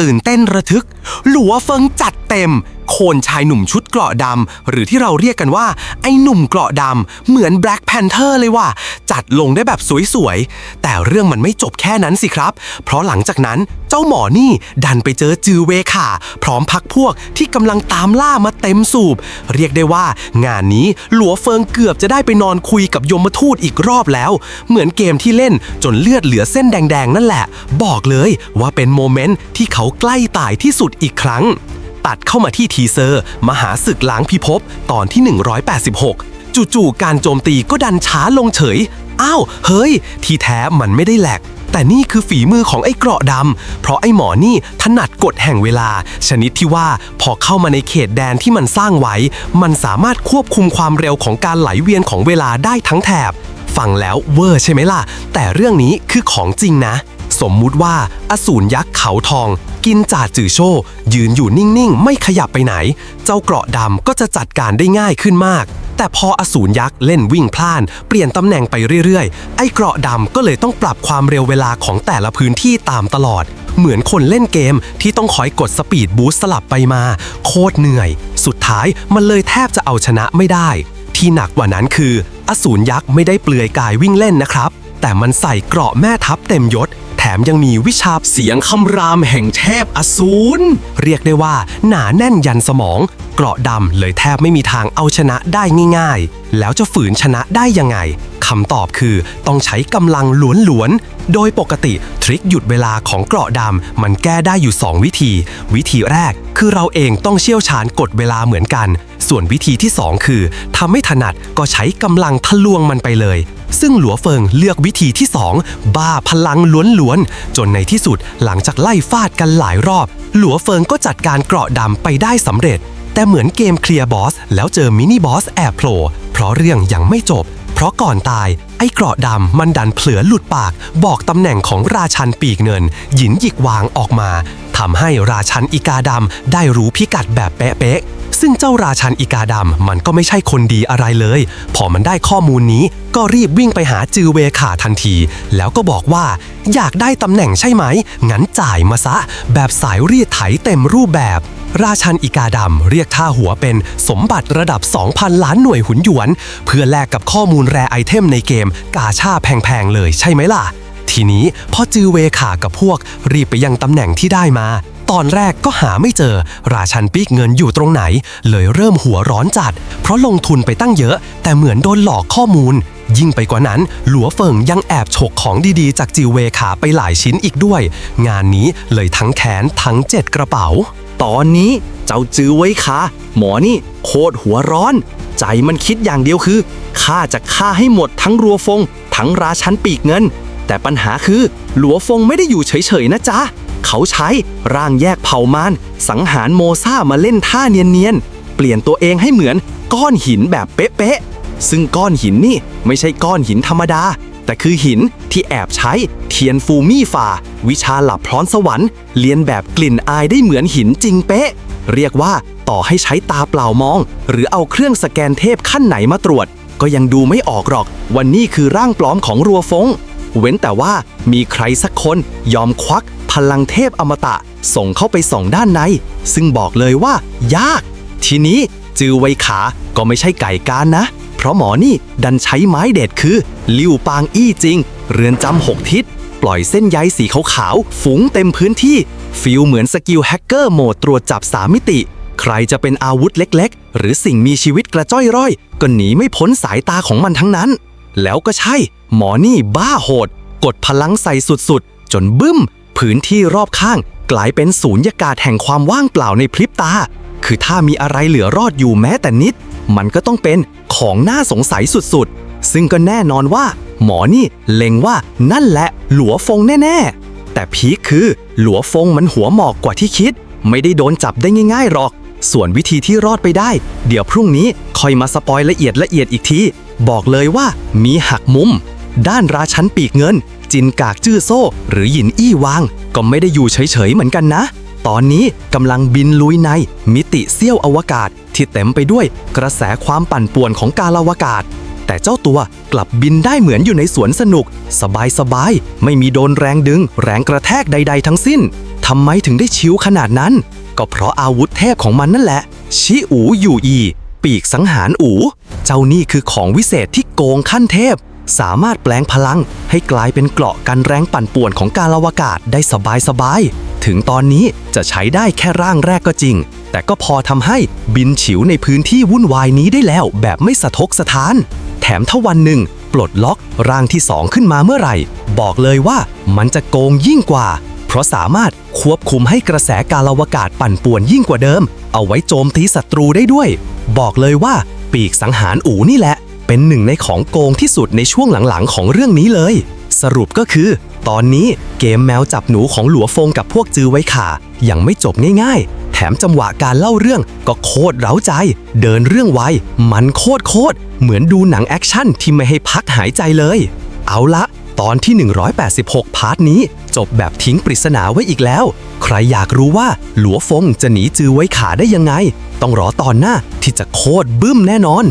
ตื่นเต้นระทึก หลัวเฟิงจัดเต็ม โคนชายหนุ่มชุดเกราะดำหรือที่เราเรียกกันว่า ไอ้หนุ่มเกราะดำเหมือนแบล็กแพนเทอร์เลยว่ะจัดลงได้แบบสวยๆ แต่เรื่องมันไม่จบแค่นั้นสิครับ เพราะหลังจากนั้นเจ้าหมอนี่ดันไปเจอจือเวขาพร้อมพักพวกที่กำลังตามล่ามาเต็มสูบ เรียกได้ว่า งานนี้หลัวเฟิงเกือบจะได้ไปนอนคุยกับยมทูตอีกรอบแล้ว เหมือนเกมที่เล่นจนเลือดเหลือเส้นแดงๆ นั่นแหละ บอกเลยว่าเป็นโมเมนต์ที่เขาใกล้ตายที่สุดอีกครั้ง ตัดเข้ามาที่ทีเซอร์ มหาศึกล้างพิภพตอนที่ 186 จู่ๆการโจมตีก็ดันช้าลงเฉย อ้าว เฮ้ย ทีแท้มันไม่ได้แหลก แต่นี่คือฝีมือของไอ้เกราะดำ เพราะไอ้หมอนี่ถนัดกฎแห่งเวลา ชนิดที่ว่าพอเข้ามาในเขตแดนที่มันสร้างไว้ มันสามารถควบคุมความเร็วของการไหลเวียนของเวลาได้ทั้งแถบ ฟังแล้วเวอร์ใช่ไหมล่ะ แต่เรื่องนี้คือของจริงนะสมมุติว่าอสูรยักษ์เขาทอง กินจ่าจือโชยืนอยู่นิ่งๆ ไม่ขยับไปไหน เจ้าเกราะดำก็จะจัดการได้ง่ายขึ้นมาก แต่พออสูรยักษ์เล่นวิ่งพล่าน เปลี่ยนตำแหน่งไปเรื่อยๆ ไอ้เกราะดำก็เลยต้องปรับความเร็วเวลาของแต่ละพื้นที่ตามตลอด เหมือนคนเล่นเกมที่ต้องคอยกดสปีดบูสต์สลับไปมา โคตรเหนื่อย สุดท้ายมันเลยแทบจะเอาชนะไม่ได้ ที่หนักกว่านั้นคือ อสูรยักษ์ไม่ได้เปลือยกายวิ่งเล่นนะครับ แต่มันใส่เกราะแม่ทัพเต็มยศ มยังมีวิชาเสียงคำรามแห่งเทพอสูร เรียกได้ว่า หนาแน่นยันสมอง เกราะดำเลยแทบไม่มีทางเอาชนะได้ง่าย ๆ แล้วจะฝืนชนะได้ยังไงคำตอบคือต้องใช้กำลังหลวนๆ โดยปกติทริคหยุดเวลาของเกราะดำมันแก้ได้อยู่ 2 วิธี วิธีแรกคือเราเองต้องเชี่ยวชาญกดเวลาเหมือนกัน ส่วนวิธีที่ 2 คือทำไม่ถนัดก็ใช้กำลังทะลวงมันไปเลย ซึ่งหลัวเฟิงเลือกวิธีที่ 2 บ้าพลังล้วนๆ จนในที่สุดหลังจากไล่ฟาดกันหลายรอบ หลัวเฟิงก็จัดการเกราะดำไปได้สำเร็จ แต่เหมือนเกมเคลียร์บอสแล้วเจอมินิบอสแอบโผล่เพราะเรื่องยังไม่จบ เพราะก่อนตาย ไอ้เกราะดำมันดันเผลอหลุดปาก บอกตำแหน่งของราชันปีกเงิน หยินหยิกวางออกมาทำให้ราชันอีกาดำได้รู้พิกัดแบบเป๊ะๆ ซึ่งเจ้าราชันอีกาดำมันก็ไม่ใช่คนดีอะไรเลย พอมันได้ข้อมูลนี้ก็รีบวิ่งไปหาจือเวขาทันที แล้วก็บอกว่า อยากได้ตำแหน่งใช่ไหม งั้นจ่ายมาซะ แบบสายเรียดไถเต็มรูปแบบ ราชันอีกาดำเรียกท่าหัวเป็นสมบัติระดับ 2,000 ล้านหน่วยหุนหยวน เพื่อแลกกับข้อมูลแรไอเทมในเกม กาชาแพงๆเลยใช่ไหมล่ะ ทีนี้พอจือเวขากับพวกรีบไปยังตำแหน่งที่ได้มา ตอนแรกก็หาไม่เจอ ราชันปีกเงินอยู่ตรงไหน เลยเริ่มหัวร้อนจัด เพราะลงทุนไปตั้งเยอะ แต่เหมือนโดนหลอกข้อมูล ยิ่งไปกว่านั้น หลัวเฟิงยังแอบฉกของดีๆ จากจิวเวขาไปหลายชิ้นอีกด้วย งานนี้เลยทั้งแขนทั้งเจ็ดกระเป๋า ตอนนี้เจ้าจื้อไว้ค่ะหมอนี่โคตรหัวร้อน ใจมันคิดอย่างเดียวคือข้าจะฆ่าให้หมดทั้งรัวฟง ทั้งราชันปีกเงิน แต่ปัญหาคือ หลัวฟงไม่ได้อยู่เฉยๆนะจ๊ะ เขาใช้ร่างแยกเผ่ามารสังหารโมซ่ามาเล่นท่าเนียนๆ เปลี่ยนตัวเองให้เหมือนก้อนหินแบบเป๊ะๆ ซึ่งก้อนหินนี่ไม่ใช่ก้อนหินธรรมดา แต่คือหินที่แอบใช้เทียนฟูมี่ฝ่า วิชาหลับพร้อนสวรรค์เรียนแบบกลิ่นอายได้เหมือนหินจริงเป๊ะ เรียกว่าต่อให้ใช้ตาเปล่ามอง หรือเอาเครื่องสแกนเทพขั้นไหนมาตรวจ ก็ยังดูไม่ออกหรอกว่านี่คือร่างปลอมของรัวฟง เว้นแต่ว่ามีใครสักคนยอมควัก พลังเทพอมตะส่งเข้าไปส่องด้านใน ซึ่งบอกเลยว่า ยาก ทีนี้จือไวขาก็ไม่ใช่ไก่การนะ เพราะหมอนี่ดันใช้ไม้เด็ดคือ ลิ้วปางอี้จริง เรือนจำหกทิศ ปล่อยเส้นใยสีขาวๆฝูงเต็มพื้นที่ฟีลเหมือนสกิลแฮกเกอร์โหมดตรวจจับสามมิติ ใครจะเป็นอาวุธเล็ก ๆ หรือสิ่งมีชีวิตกระจ้อยร่อยก็หนีไม่พ้นสายตาของมันทั้งนั้น แล้วก็ใช่ หมอนี่บ้าโหด กดพลังใส่สุดๆ จนบึ้ม พื้นที่รอบข้างกลายเป็นศูนยากาศแห่งความว่างเปล่าในพริบตา คือถ้ามีอะไรเหลือรอดอยู่แม้แต่นิด มันก็ต้องเป็นของน่าสงสัยสุดๆ ซึ่งก็แน่นอนว่า หมอนี่เล็งว่านั่นแหละหลัวฟงแน่ๆ แต่พีคคือหลัวฟงมันหัวหมอกกว่าที่คิด ไม่ได้โดนจับได้ง่ายๆหรอก ส่วนวิธีที่รอดไปได้ เดี๋ยวพรุ่งนี้คอยมาสปอยละเอียดละเอียดอีกที บอกเลยว่ามีหักมุม ด้านราชันปีกเงิน จินกากจื้อโซ่ หรือหยินอี้วาง ก็ไม่ได้อยู่เฉยๆเหมือนกันนะ ตอนนี้กำลังบินลุยใน มิติเสี้ยวอวกาศ ที่เต็มไปด้วยกระแสความปั่นป่วนของการอวกาศ แต่เจ้าตัวกลับบินได้เหมือนอยู่ในสวนสนุก สบายๆไม่มีโดนแรงดึง แรงกระแทกใด ๆ ทั้งสิ้นททำไมถึงได้ชิวขนาดนั้น ก็เพราะอาวุธเทพของมันนั่นแหละ ชิอูอยู่อี ปีกสังหารอู เจ้านี่คือของวิเศษที่โกงขั้นเทพ สามารถแปลงพลังให้กลายเป็นเกราะกันแรงปั่นป่วนของการอวกาศได้สบายๆ ถึงตอนนี้จะใช้ได้แค่ร่างแรกก็จริง แต่ก็พอทำให้บินฉิวในพื้นที่วุ่นวายนี้ได้แล้วแบบไม่สะทกสะท้าน แถมถ้าวันหนึ่ง ปลดล็อกร่างที่สองขึ้นมาเมื่อไหร่ บอกเลยว่ามันจะโกงยิ่งกว่า เพราะสามารถควบคุมให้กระแสการอวกาศปั่นป่วนยิ่งกว่าเดิม เอาไว้โจมตีศัตรูได้ด้วย บอกเลยว่าปีกสังหารอูนี่แหละ เป็นหนึ่งในของโกงที่สุดในช่วงหลังๆ ของเรื่องนี้เลย สรุปก็คือ ตอนนี้เกมแมวจับหนูของหลัวฟงกับพวกจือไว้ขายังไม่จบง่ายๆ แถมจังหวะการเล่าเรื่องก็โคตรเร้าใจ เดินเรื่องไวมันโคตรโคตรเหมือนดูหนังแอคชั่นที่ไม่ให้พักหายใจเลย เอาละตอนที่ 186 พาร์ทนี้ จบแบบทิ้งปริศนาไว้อีกแล้ว ใครอยากรู้ว่าหลัวฟงจะหนีจือไว้ขาได้ยังไง ต้องรอตอนหน้าที่จะโคตรบึ้มแน่นอน